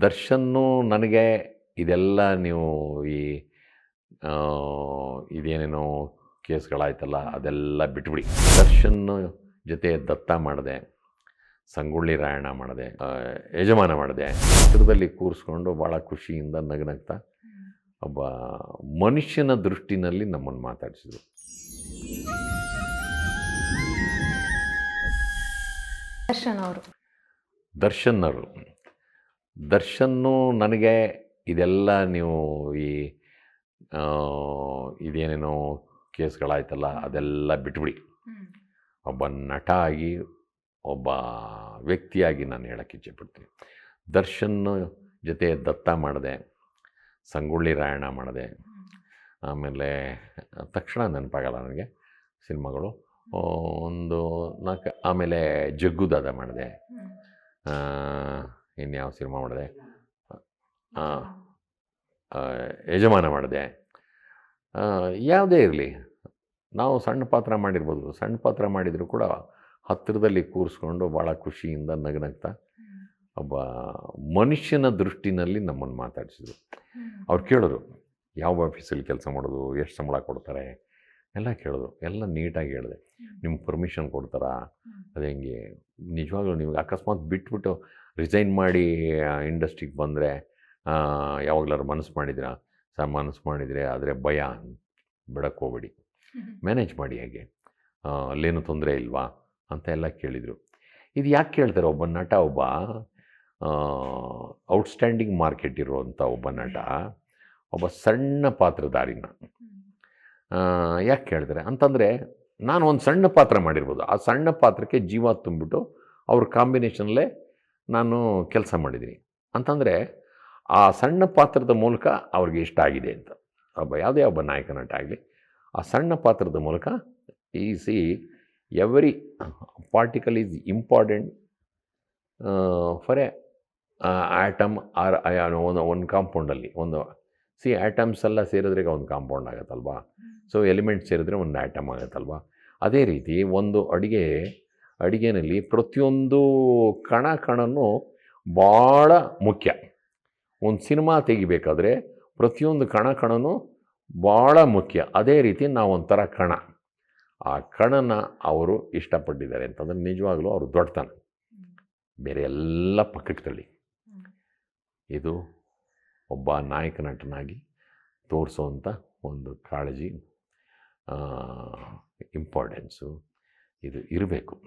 ದರ್ಶನ್ನು ನನಗೆ ಇದೆಲ್ಲ ನೀವು ಈ ಇದೇನೇನು ಕೇಸ್ಗಳಾಯ್ತಲ್ಲ ಅದೆಲ್ಲ ಬಿಟ್ಬಿಡಿ. ದರ್ಶನ್ ಜೊತೆ ದತ್ತ ಮಾಡಿದೆ ಸಂಗೊಳ್ಳಿ ರಾಯಣ ಮಾಡಿದೆ ಯಜಮಾನ ಮಾಡಿದೆ ಚಿತ್ರದಲ್ಲಿ ಕೂರಿಸ್ಕೊಂಡು ಭಾಳ ಖುಷಿಯಿಂದ ನಗನಗ್ತಾ ಒಬ್ಬ ಮನುಷ್ಯನ ದೃಷ್ಟಿನಲ್ಲಿ ನಮ್ಮನ್ನು ಮಾತಾಡಿಸಿದ್ರು. ದರ್ಶನ್ ಅವರು. ದರ್ಶನ್ ಅವರು. ದರ್ಶನ್ನು ನನಗೆ ಇದೆಲ್ಲ ನೀವು ಈ ಇದೇನೇನೋ ಕೇಸ್ಗಳಾಯ್ತಲ್ಲ ಅದೆಲ್ಲ ಬಿಟ್ಬಿಡಿ. ಒಬ್ಬ ನಟ ಆಗಿ ಒಬ್ಬ ವ್ಯಕ್ತಿಯಾಗಿ ನಾನು ಹೇಳೋಕ್ಕೆ ಇಚ್ಛೆಪಡ್ತೀನಿ. ದರ್ಶನ್ ಜೊತೆ ದತ್ತ ಮಾಡಿದೆ ಸಂಗೊಳ್ಳಿ ರಾಯಣ ಮಾಡಿದೆ ಆಮೇಲೆ ತಕ್ಷಣ ನೆನಪಾಗಲ್ಲ ನನಗೆ ಸಿನಿಮಾಗಳು. ಒಂದು ನಾಲ್ಕು ಆಮೇಲೆ ಜಗ್ಗುದಾದ ಮಾಡಿದೆ. ಇನ್ಯಾವ ಸಿನಿಮಾ ಮಾಡಿದೆ? ಯಜಮಾನ ಮಾಡಿದೆ. ಯಾವುದೇ ಇರಲಿ. ನಾವು ಸಣ್ಣ ಪಾತ್ರ ಮಾಡಿರ್ಬೋದು. ಸಣ್ಣ ಪಾತ್ರ ಮಾಡಿದರೂ ಕೂಡ ಹತ್ತಿರದಲ್ಲಿ ಕೂರಿಸ್ಕೊಂಡು ಭಾಳ ಖುಷಿಯಿಂದ ನಗನಗ್ತಾ ಒಬ್ಬ ಮನುಷ್ಯನ ದೃಷ್ಟಿನಲ್ಲಿ ನಮ್ಮನ್ನು ಮಾತಾಡಿಸಿದ್ರು. ಅವ್ರು ಕೇಳಿದ್ರು ಯಾವ ಆಫೀಸಲ್ಲಿ ಕೆಲಸ ಮಾಡೋದು? ಎಷ್ಟು ಸಂಬಳ ಕೊಡ್ತಾರೆ? ಎಲ್ಲ ಕೇಳಿದ್ರು. ಎಲ್ಲ ನೀಟಾಗಿ ಹೇಳಿದೆ. ನಿಮ್ಗೆ ಪರ್ಮಿಷನ್ ಕೊಡ್ತಾರಾ? ಅದು ಹೆಂಗೆ? ನಿಜವಾಗ್ಲೂ ನೀವು ಅಕಸ್ಮಾತ್ ಬಿಟ್ಬಿಟ್ಟು ರಿಸೈನ್ ಮಾಡಿ ಇಂಡಸ್ಟ್ರಿಗೆ ಬಂದರೆ ಯಾವಾಗಲಾರು ಮನಸ್ಸು ಮಾಡಿದಿರಾ ಸರ್ ಮನಸ್ಸು ಮಾಡಿದರೆ ಆದರೆ ಭಯ ಬಿಡಕ್ಕೆ ಹೋಗ್ಬೇಡಿ. ಮ್ಯಾನೇಜ್ ಮಾಡಿ ಹೇಗೆ. ಅಲ್ಲೇನು ತೊಂದರೆ ಇಲ್ವಾ? ಅಂತ ಎಲ್ಲ ಕೇಳಿದರು. ಇದು ಯಾಕೆ ಕೇಳ್ತಾರೆ ಒಬ್ಬ ನಟ ಒಬ್ಬ? ಔಟ್ಸ್ಟ್ಯಾಂಡಿಂಗ್ ಮಾರ್ಕೆಟ್ ಇರುವಂಥ ಒಬ್ಬ ನಟ ಒಬ್ಬ ಸಣ್ಣ ಪಾತ್ರಧಾರಿನ. ಯಾಕೆ ಕೇಳ್ತಾರೆ ಅಂತಂದರೆ ನಾನು ಒಂದು ಸಣ್ಣ ಪಾತ್ರ ಮಾಡಿರ್ಬೋದು. ಆ ಸಣ್ಣ ಪಾತ್ರಕ್ಕೆ ಜೀವ ತುಂಬಿಬಿಟ್ಟು ಅವ್ರ ಕಾಂಬಿನೇಷನಲ್ಲೇ ನಾನು ಕೆಲಸ ಮಾಡಿದ್ದೀನಿ. ಅಂತಂದರೆ ಆ ಸಣ್ಣ ಪಾತ್ರದ ಮೂಲಕ ಅವ್ರಿಗೆ ಇಷ್ಟ ಆಗಿದೆ ಅಂತ. ಒಬ್ಬ ಯಾವುದೇ ಒಬ್ಬ ನಾಯಕ ನಟ ಆಗಲಿ ಆ ಸಣ್ಣ ಪಾತ್ರದ ಮೂಲಕ ಈ see every particle is important for a atom or ಒಂದು ಒಂದು ಕಾಂಪೌಂಡಲ್ಲಿ, ಒಂದು ಸಿ ಆ್ಯಟಮ್ಸ್ ಎಲ್ಲ ಸೇರಿದ್ರೆ ಒಂದು ಕಾಂಪೌಂಡ್ ಆಗುತ್ತಲ್ವಾ? ಸೊ ಎಲಿಮೆಂಟ್ ಸೇರಿದ್ರೆ ಒಂದು ಆ್ಯಟಮ್ ಆಗುತ್ತಲ್ವಾ? ಅದೇ ರೀತಿ ಒಂದು ಅಡುಗೆ ಅಡುಗೆನಲ್ಲಿ ಪ್ರತಿಯೊಂದು ಕಣ ಕಣನೂ ಭಾಳ ಮುಖ್ಯ. ಒಂದು ಸಿನಿಮಾ ತೆಗಿಬೇಕಾದ್ರೆ ಪ್ರತಿಯೊಂದು ಕಣ ಕಣನೂ ಭಾಳ ಮುಖ್ಯ. ಅದೇ ರೀತಿ ನಾವು ಒಂಥರ ಕಣ. ಆ ಕಣನ ಅವರು ಇಷ್ಟಪಟ್ಟಿದ್ದಾರೆ ಅಂತಂದರೆ ನಿಜವಾಗ್ಲೂ ಅವರು ದೊಡ್ಡತನ. ಬೇರೆ ಎಲ್ಲ ಪಕ್ಕಕ್ಕೆ ತಳ್ಳಿ. ಇದು ಒಬ್ಬ ನಾಯಕ ನಟನಾಗಿ ತೋರಿಸೋವಂಥ ಒಂದು ಕಾಳಜಿ ಇಂಪಾರ್ಟೆನ್ಸು ಇದು ಇರಬೇಕು.